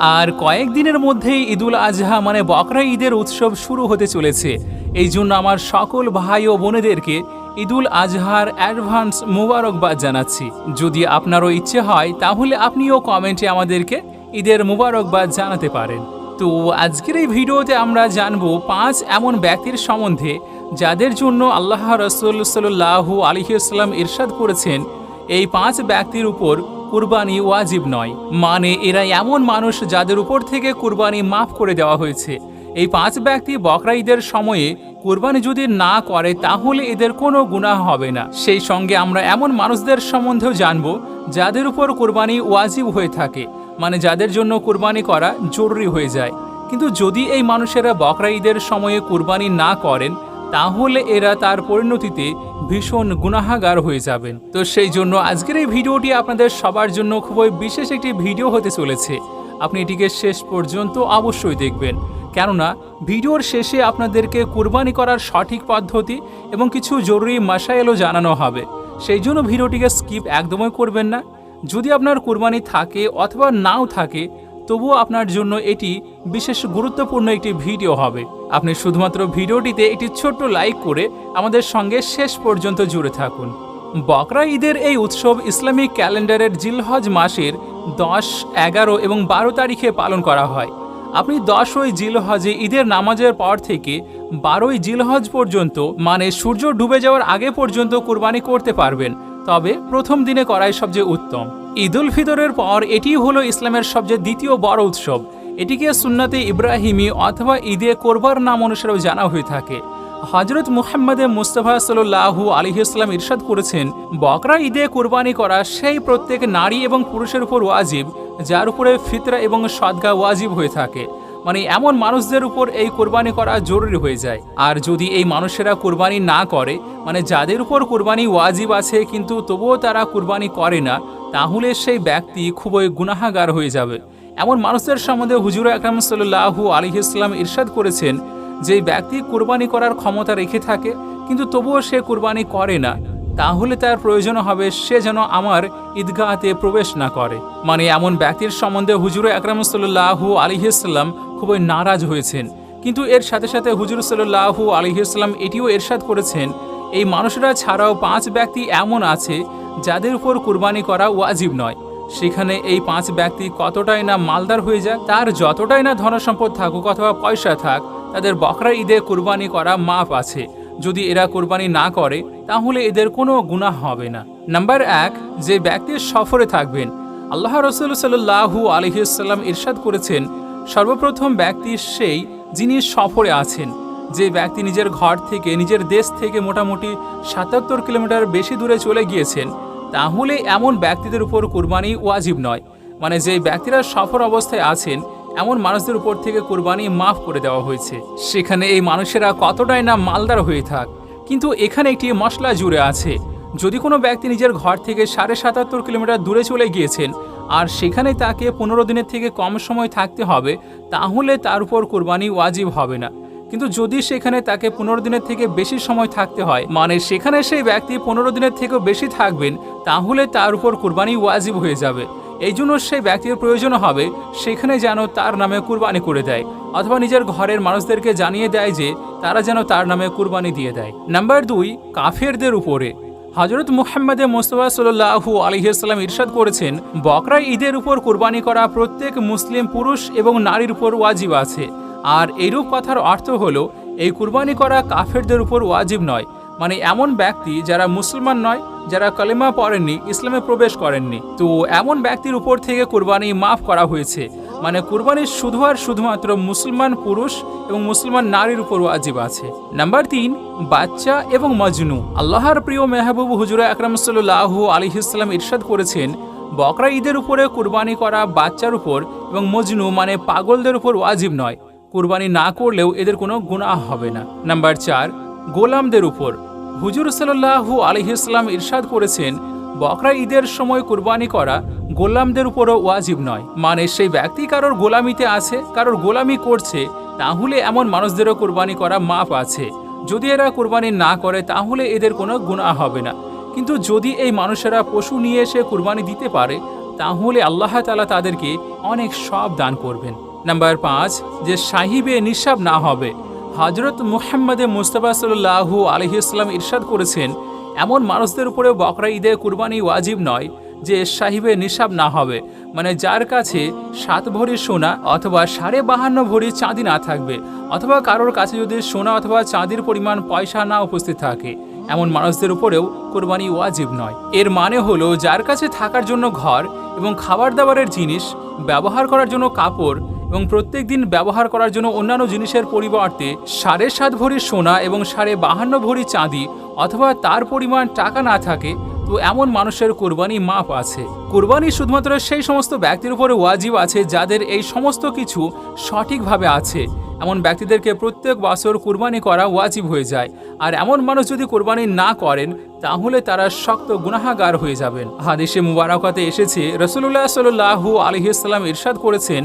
আর কয়েকদিনের মধ্যেই ঈদুল আজহা মানে বকরা ঈদের উৎসব শুরু হতে চলেছে। এই জন্য আমার সকল ভাই ও বোনেদেরকে ঈদুল আজহার অ্যাডভান্স মুবারকবাদ জানাচ্ছি। যদি আপনারও ইচ্ছে হয়, তাহলে আপনিও কমেন্টে আমাদেরকে ঈদের মুবারকবাদ জানাতে পারেন। তো আজকের এই ভিডিওতে আমরা জানব পাঁচ এমন ব্যক্তির সম্বন্ধে যাদের জন্য আল্লাহ রসুল সাল্লাহু আলহিউসাল্লাম ইরশাদ করেছেন, এই পাঁচ ব্যক্তির উপর কুরবানি ওয়াজিব নয়। মানে এরা এমন মানুষ যাদের উপর থেকে কুরবানি মাফ করে দেওয়া হয়েছে। এই পাঁচ ব্যক্তি বকরা ঈদের সময়ে কুরবানি যদি না করে, তাহলে এদের কোনো গুনাহ হবে না। সেই সঙ্গে আমরা এমন মানুষদের সম্বন্ধেও জানব, যাদের উপর কুরবানি ওয়াজিব হয়ে থাকে। মানে যাদের জন্য কুরবানি করা জরুরি হয়ে যায়। কিন্তু যদি এই মানুষেরা বকরা ঈদের সময়ে কুরবানি না করেন তাহলে এরা তার পরিণতিতে ভীষণ গুনাহাগার হয়ে যাবেন। তো সেই জন্য আজকের এই ভিডিওটি আপনাদের সবার জন্য খুবই বিশেষ একটি ভিডিও হতে চলেছে। আপনি এটিকে শেষ পর্যন্ত অবশ্যই দেখবেন। কেননা, ভিডিওর শেষে আপনাদেরকে কুরবানি করার সঠিক পদ্ধতি এবং কিছু জরুরি মাসাইলও জানানো হবে। সেই জন্য ভিডিওটিকে স্কিপ একদমই করবেন না। যদি আপনার কুরবানি থাকে অথবা নাও থাকে তবুও আপনার জন্য এটি বিশেষ গুরুত্বপূর্ণ একটি ভিডিও হবে। আপনি শুধুমাত্র ভিডিওটিতে একটি ছোট্ট লাইক করে আমাদের সঙ্গে শেষ পর্যন্ত জুড়ে থাকুন। বকরা ঈদের এই উৎসব ইসলামিক ক্যালেন্ডারের জিলহজ মাসের দশ, এগারো এবং বারো তারিখে পালন করা হয়। আপনি দশই জিলহজে ঈদের নামাজের পর থেকে বারোই জিলহজ পর্যন্ত মানে সূর্য ডুবে যাওয়ার আগে পর্যন্ত কুরবানি করতে পারবেন। তবে প্রথম দিনে করাই সবচেয়ে উত্তম। ঈদ উল ফিতরের পর এটি হলো ইসলামের সবচেয়ে দ্বিতীয় বড় উৎসব। এটিকে সুন্নাতে ইব্রাহিমী অথবা ঈদে কোরবার নাম অনুসারেও জানা হয়ে থাকে। হজরত মুহাম্মদে মুস্তফা সাল্লাহু ইসলাম ইরশাদ করেছেন, বকরা ঈদে কোরবানি করা সেই প্রত্যেক নারী এবং পুরুষের উপর ওয়াজিব, যার উপরে ফিতরা এবং সদগা ওয়াজিব হয়ে থাকে। মানে এমন মানুষদের উপর এই কোরবানি করা জরুরি হয়ে যায়। আর যদি এই মানুষেরা কোরবানি না করে মানে যাদের উপর কোরবানি ওয়াজিব আছে, কিন্তু তবুও তারা কোরবানি করে না, তাহলে সেই ব্যক্তি খুবই গুনাহাগার হয়ে যাবে। এমন মানুষদের সম্বন্ধে হুজুর আকরাম সাল্লাহু ইসলাম ইরশাদ করেছেন যে, ব্যক্তি কোরবানি করার ক্ষমতা রেখে থাকে, কিন্তু তবুও সে কোরবানি করে না। তাহলে তার প্রয়োজন হবে, সে যেন আমার ঈদগাহতে প্রবেশ না করে। মানে এমন ব্যক্তির সম্বন্ধে হুজুর আকরাম সাল্লাহু আলিহাস্লাম খুবই নারাজ হয়েছেন। কিন্তু এর সাথে সাথে হুজুর সাল্লাহু আলিহাস্লাম এটিও এরশাদ করেছেন, এই মানুষরা ছাড়াও পাঁচ ব্যক্তি এমন আছে যাদের উপর কুরবানি করা ওয়াজিব নয়। সেখানে এই পাঁচ ব্যক্তি কতটাই না মালদার হয়ে যায়, তার যতটাই না ধনসম্পদ থাকুক অথবা পয়সা থাক, তাদের বকরা ঈদে কুরবানি করা মাপ আছে। যদি এরা কোরবানি না করে, তাহলে এদের কোনো গুনাহ হবে না। নাম্বার এক, যে ব্যক্তি সফরে থাকবেন, আল্লাহ রসুল সাল্লাহু আলহিসাল্লাম ইরশাদ করেছেন, সর্বপ্রথম ব্যক্তি সেই যিনি সফরে আছেন। যে ব্যক্তি নিজের ঘর থেকে, নিজের দেশ থেকে মোটামুটি সাতাত্তর কিলোমিটার বেশি দূরে চলে গিয়েছেন, তাহলে এমন ব্যক্তিদের উপর কোরবানি ওয়াজিব নয়। মানে যে ব্যক্তিরা সফর অবস্থায় আছেন এমন মানুষদের উপর থেকে কোরবানি মাফ করে দেওয়া হয়েছে। সেখানে এই মানুষেরা কতটাই না মালদার হয়ে থাক। কিন্তু এখানে একটি মশলা জুড়ে আছে। যদি কোনো ব্যক্তি নিজের ঘর থেকে সাড়ে সাতাত্তর কিলোমিটার দূরে চলে গিয়েছেন আর সেখানে তাকে পনেরো দিনের থেকে কম সময় থাকতে হবে, তাহলে তার উপর কোরবানি ওয়াজিব হবে না। কিন্তু যদি সেখানে তাকে পনেরো দিনের থেকে বেশি সময় থাকতে হয় মানে সেখানে সেই ব্যক্তি পনেরো দিনের থেকেও বেশি থাকবেন, তাহলে তার উপর কোরবানি ওয়াজিব হয়ে যাবে। এই জন্য সেই ব্যক্তির প্রয়োজন হবে, সেখানে যেন তার নামে কুরবানি করে দেয়, অথবা নিজের ঘরের মানুষদেরকে জানিয়ে দেয় যে তারা যেন তার নামে কুরবানি দিয়ে দেয়। নাম্বার দুই, কাফেরদের উপরে। হজরত মুহাম্মদে মোস্তফা সাল্লাহু আলহিসাল্লাম ইরশাদ করেছেন, বকরা ঈদের উপর কুরবানি করা প্রত্যেক মুসলিম পুরুষ এবং নারীর উপর ওয়াজিব আছে। আর এইরূপ কথার অর্থ হলো, এই কুরবানি করা কাফেরদের উপর ওয়াজিব নয় মানে এমন ব্যক্তি যারা মুসলমান নয়, যারা কালেমা পড়েননি, ইসলামে প্রবেশ করেননি। তো এমন ব্যক্তির উপর থেকে কুরবানি মাফ করা হয়েছে। মানে কুরবানি শুধু আর শুধুমাত্র মুসলমান পুরুষ এবং মুসলমান নারীর উপর ওয়াজিব আছে। নাম্বার তিন, বাচ্চা এবং মজনু। আল্লাহর প্রিয় মেহবুব হুজুরা আকরাম সাল্লাহ আলিহাস্লাম ইরশাদ করেছেন, বকরা ঈদের উপরে কুরবানি করা বাচ্চার উপর এবং মজনু মানে পাগলদের উপর ওয়াজিব নয়। কুরবানি না করলেও এদের কোনো গুনাহ হবে না। নাম্বার চার গোলামদের উপর। হুজুর সাল্লাহু আলহিসাল্লাম ইরশাদ করেছেন, বকরা ঈদের সময় কুরবানি করা গোলামদের উপরও ওয়াজিব নয়। মানে সেই ব্যক্তি কারোর গোলামিতে আছে, কারোর গোলামি করছে, তাহলে এমন মানুষদেরও কুরবানি করা মাপ আছে। যদি এরা কুরবানি না করে, তাহলে এদের কোনো গুণা হবে না। কিন্তু যদি এই মানুষেরা পশু নিয়ে এসে কুরবানি দিতে পারে, তাহলে আল্লাহ তালা তাদেরকে অনেক সব দান করবেন। নাম্বার পাঁচ, যে সাহিবে নিঃসাব না হবে। হজরত মুহাম্মদে মুস্তফা সাল্লাহু আলহিউসলাম ইরশাদ করেছেন, এমন মানুষদের উপরে বকরা ঈদে কুরবানি ওয়াজিব নয় যে সাহিবে নিঃসাব না হবে মানে যার কাছে সাত ভরি সোনা অথবা সাড়ে বাহান্ন ভরি চাঁদি না থাকবে, অথবা কারোর কাছে যদি সোনা অথবা চাঁদির পরিমাণ পয়সা না উপস্থিত থাকে, এমন মানুষদের উপরেও কোরবানি ওয়াজিব নয়। এর মানে হলো, যার কাছে থাকার জন্য ঘর এবং খাবার দাবারের জিনিস, ব্যবহার করার জন্য কাপড় এবং প্রত্যেক দিন ব্যবহার করার জন্য অন্যান্য জিনিসের পরিবর্তে সাড়ে সাত ভরি সোনা এবং সাড়ে বাহান্ন ভরি চাঁদি অথবা তার পরিমাণ টাকা না থাকে, তো এমন মানুষের কোরবানি মাপ আছে। কোরবানি শুধুমাত্র সেই সমস্ত ব্যক্তির উপরে ওয়াজিব আছে যাদের এই সমস্ত কিছু সঠিকভাবে আছে। এমন ব্যক্তিদেরকে প্রত্যেক বছর কুরবানি করা ওয়াজিব হয়ে যায়। আর এমন মানুষ যদি কোরবানি না করেন, তাহলে তারা শক্ত গুনাহাগার হয়ে যাবেন। হাদিসে মুবারকাতে এসেছে রসুল্লাহ সাল্লাহু আলহিসাল্লাম ইরশাদ করেছেন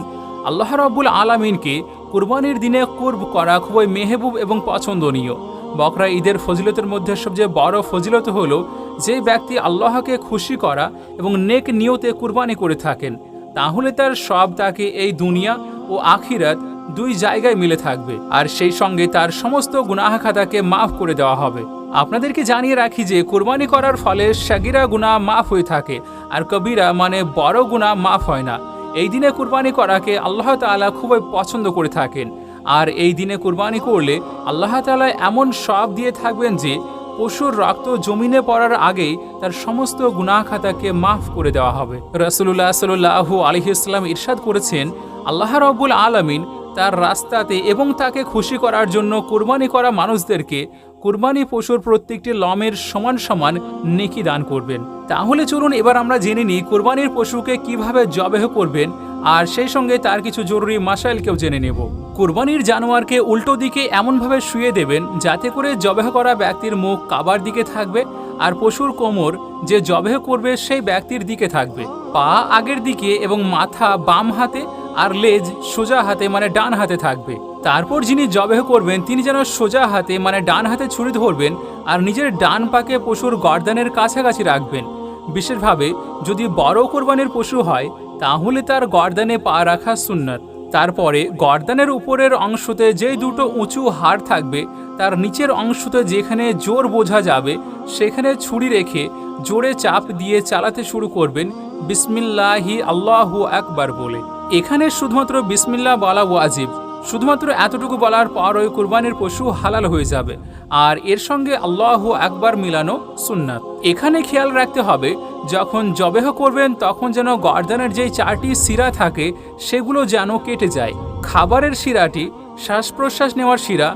আল্লাহ রাব্বুল আলামিনকে কুরবানির দিনে কুর্ব করা খুবই মেহবুব এবং পছন্দনীয়। বকরা ঈদের ফজিলতের মধ্যে সবচেয়ে বড় ফজিলত হলো যে ব্যক্তি আল্লাহকে খুশি করা এবং নেক নিয়তে কুরবানি করে থাকেন, তাহলে তার সব তাকে এই দুনিয়া ও আখিরাত দুই জায়গায় মিলে থাকবে আর সেই সঙ্গে তার সমস্ত গুনাহ খাতাকে মাফ করে দেওয়া হবে। আপনাদেরকে জানিয়ে রাখি যে কোরবানি করার ফলে সাগিরা গুনাহ মাফ হয়ে থাকে, আর কবিরা মানে বড় গুনাহ মাফ হয় না। এই দিনে কুরবানি করাকে আল্লাহ তালা খুবই পছন্দ করে থাকেন। আর এই দিনে কুরবানি করলে আল্লাহ তালা এমন সব দিয়ে থাকবেন যে, পশুর রক্ত জমিনে পড়ার আগেই তার সমস্ত গুনা খাতাকে মাফ করে দেওয়া হবে। রসুল্লাহ সাল্লাহু আলহিউসলাম ইরশাদ করেছেন, আল্লাহ রবুল আলমিন তার রাস্তাতে এবং তাকে খুশি করার জন্য কুরবানি করা মানুষদেরকে কুরবানি পশুর প্রত্যেকটি লমের সমান সমান নেকি দান করবেন। তাহলে চলুন এবার আমরা জেনে নিই কুরবানির পশুকে কীভাবে জবেহ করবেন, আর সেই সঙ্গে তার কিছু জরুরি মাসাইলকেও জেনে নেব। কুরবানির জানোয়ারকে উল্টো দিকে এমনভাবে শুয়ে দেবেন যাতে করে জবেহ করা ব্যক্তির মুখ কাবার দিকে থাকবে আর পশুর কোমর যে জবেহ করবে সেই ব্যক্তির দিকে থাকবে। পা আগের দিকে এবং মাথা বাম হাতে আর লেজ সোজা হাতে মানে ডান হাতে থাকবে। তারপর যিনি জবেহ করবেন, তিনি যেন সোজা হাতে মানে ডান হাতে ছুরি ধরবেন আর নিজের ডান পাকে পশুর গর্দানের কাছাকাছি রাখবেন। বিশেষভাবে যদি বড় কোরবানির পশু হয়, তাহলে তার গর্দানে পা রাখা সুন্নাত। তারপরে গর্দানের উপরের অংশতে যেই দুটো উঁচু হাড় থাকবে, তার নিচের অংশতে যেখানে জোর বোঝা যাবে, সেখানে ছুরি রেখে জোরে চাপ দিয়ে চালাতে শুরু করবেন, বিসমিল্লাহি আল্লাহু আকবার বলে। এখানে শুধুমাত্র বিসমিল্লাহ বলা ওয়াজিব। শুধুমাত্র এতটুকু বলার পর ওই কুরবানির পশু হালাল হয়ে যাবে। আর এর সঙ্গে আল্লাহ একবার মিলানো সুন্নাত। এখানে খেয়াল রাখতে হবে, যখন জবেহ করবেন তখন যেন গর্দানের যেই চারটি শিরা থাকে, সেগুলো যেন কেটে যায়। খাবারের শিরাটি শ্বাস প্রশ্বাস নেওয়ার শিরা,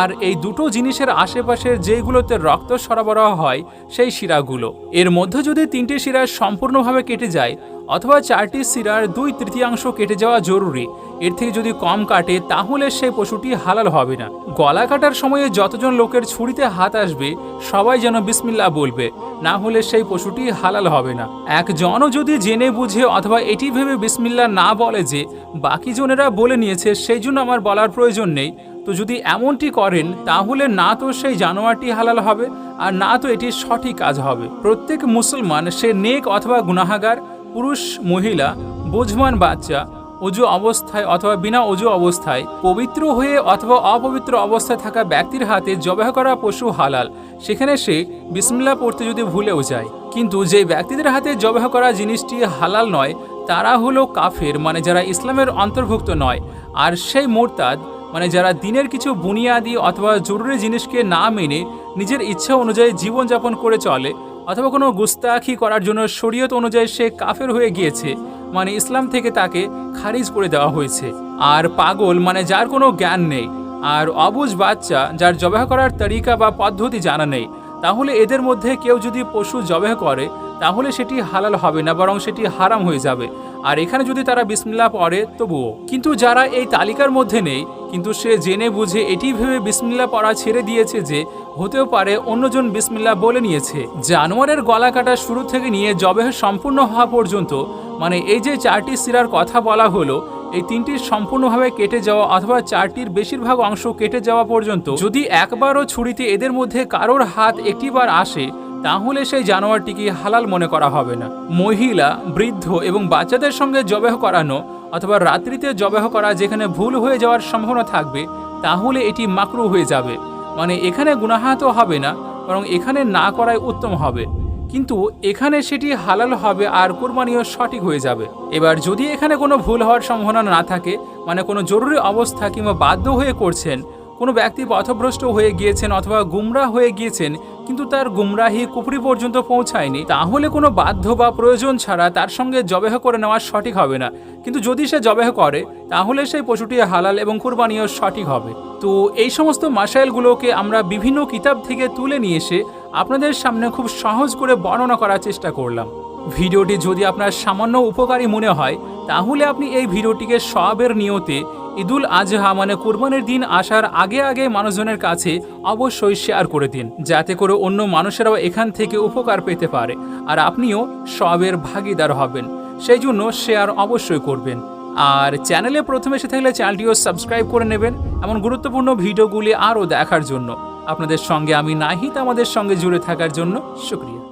আর এই দুটো জিনিসের আশেপাশের যেগুলোতে রক্ত সরবরাহ হয়, সেই শিরাগুলো। এর মধ্যে যদি তিনটি শিরা সম্পূর্ণভাবে কেটে যায় অথবা চারটি শিরার দুই তৃতীয়াংশ কেটে যাওয়া জরুরি। এর থেকে যদি কম কাটে, তাহলে সেই পশুটি হালাল হবে না। গলা কাটার সময়ে যতজন লোকের ছুরিতে হাত আসবে, সবাই যেন বিসমিল্লা বলবে। না হলে সেই পশুটি হালাল হবে না। একজনও যদি জেনে বুঝে অথবা এটি ভেবে বিসমিল্লা না বলে যে, বাকি জনেরা বলে নিয়েছে, সেই জন্য আমার বলার প্রয়োজন নেই। তো যদি এমনটি করেন, তাহলে না তো সেই জানোয়ারটি হালাল হবে, আর না তো এটি সঠিক কাজ হবে। প্রত্যেক মুসলমান সে নেক অথবা গুনাহাগার পুরুষ, মহিলা, বোঝমান বাচ্চা, অজু অবস্থায় অথবা বিনা অজু অবস্থায়, পবিত্র হয়ে অথবা অপবিত্র অবস্থায় থাকা ব্যক্তির হাতে জবাহ করা পশু হালাল। সেখানে সে বিসমিল্লা পড়তে যদি ভুলেও যায়। কিন্তু যে ব্যক্তিদের হাতে জবাহ করা জিনিসটি হালাল নয়, তারা হলো কাফের মানে যারা ইসলামের অন্তর্ভুক্ত নয়। আর সেই মোরতাদ মানে যারা দিনের কিছু বুনিয়াদি অথবা জরুরি জিনিসকে না মেনে নিজের ইচ্ছা অনুযায়ী জীবনযাপন করে চলে অথবা কোনো গুস্তাখি করার জন্য শরীয়ত অনুযায়ী সে কাফের হয়ে গিয়েছে মানে ইসলাম থেকে তাকে খারিজ করে দেওয়া হয়েছে। আর পাগল মানে যার কোনো জ্ঞান নেই, আর অবুজ বাচ্চা যার জবাহ করার তরিকা বা পদ্ধতি জানা নেই তাহলে এদের মধ্যে কেউ যদি পশু জবাহ করে, তাহলে সেটি হালাল হবে না, বরং সেটি হারাম হয়ে যাবে। আর এখানে যদি তারা বিসমিল্লা পড়ে, তবুও। কিন্তু যারা এই তালিকার মধ্যে নেই, কিন্তু সে জেনে বুঝে এটি ভেবে বিসমিল্লা পড়া ছেড়ে দিয়েছে যে, হতেও পারে অন্যজন বিসমিল্লা বলে নিয়েছে। জানোয়ারের গলা কাটা শুরু থেকে নিয়ে জবেহ সম্পূর্ণ হওয়া পর্যন্ত মানে এই যে চারটি সিরার কথা বলা হলো এই তিনটির সম্পূর্ণভাবে কেটে যাওয়া অথবা চারটির বেশিরভাগ অংশ কেটে যাওয়া পর্যন্ত যদি একবারও ছুরিতে এদের মধ্যে কারোর হাত একটিবার আসে, তাহলে সেই জানোয়ারটিকে হালাল মনে করা হবে না। মহিলা, বৃদ্ধ এবং বাচ্চাদের সঙ্গে জবেহ করানো অথবা রাত্রিতে জবেহ করা যেখানে ভুল হয়ে যাওয়ার সম্ভাবনা থাকবে, তাহলে এটি মাকরু হয়ে যাবে। মানে এখানে গুনাহাত হবে না, বরং এখানে না করাই উত্তম হবে। কিন্তু এখানে সেটি হালাল হবে আর কোরবানিও সঠিক হয়ে যাবে। এবার যদি এখানে কোনো ভুল হওয়ার সম্ভাবনা না থাকে মানে কোনো জরুরি অবস্থা কিংবা বাধ্য হয়ে করছেন, কোনো ব্যক্তি পথভ্রষ্ট হয়ে গিয়েছেন অথবা গুমরাহ হয়ে গিয়েছেন, কিন্তু তার গুমরাহি কুপুরি পর্যন্ত পৌঁছায়নি, তাহলে কোনো বাধ্য বা প্রয়োজন ছাড়া তার সঙ্গে জবেহ করে নেওয়া সঠিক হবে না। কিন্তু যদি সে জবেহ করে, তাহলে সেই পশুটি হালাল এবং কোরবানিও সঠিক হবে। তো এই সমস্ত মাসাইলগুলোকে আমরা বিভিন্ন কিতাব থেকে তুলে নিয়ে এসে আপনাদের সামনে খুব সহজ করে বর্ণনা করার চেষ্টা করলাম। ভিডিওটি যদি আপনার সামান্য উপকারী মনে হয়, তাহলে আপনি এই ভিডিওটিকে সবের নিয়তে ঈদুল আজহা মানে কোরবানির দিন আসার আগে আগে মানুষজনের কাছে অবশ্যই শেয়ার করে দিন, যাতে করে অন্য মানুষেরাও এখান থেকে উপকার পেতে পারে আর আপনিও সবের ভাগিদার হবেন। সেই জন্য শেয়ার অবশ্যই করবেন। আর চ্যানেলে প্রথমে এসে থাকলে চ্যানেলটিও সাবস্ক্রাইব করে নেবেন এমন গুরুত্বপূর্ণ ভিডিওগুলি আরও দেখার জন্য। আপনাদের সঙ্গে আমি নাহিত আমাদের সঙ্গে জুড়ে থাকার জন্য শুক্রিয়া।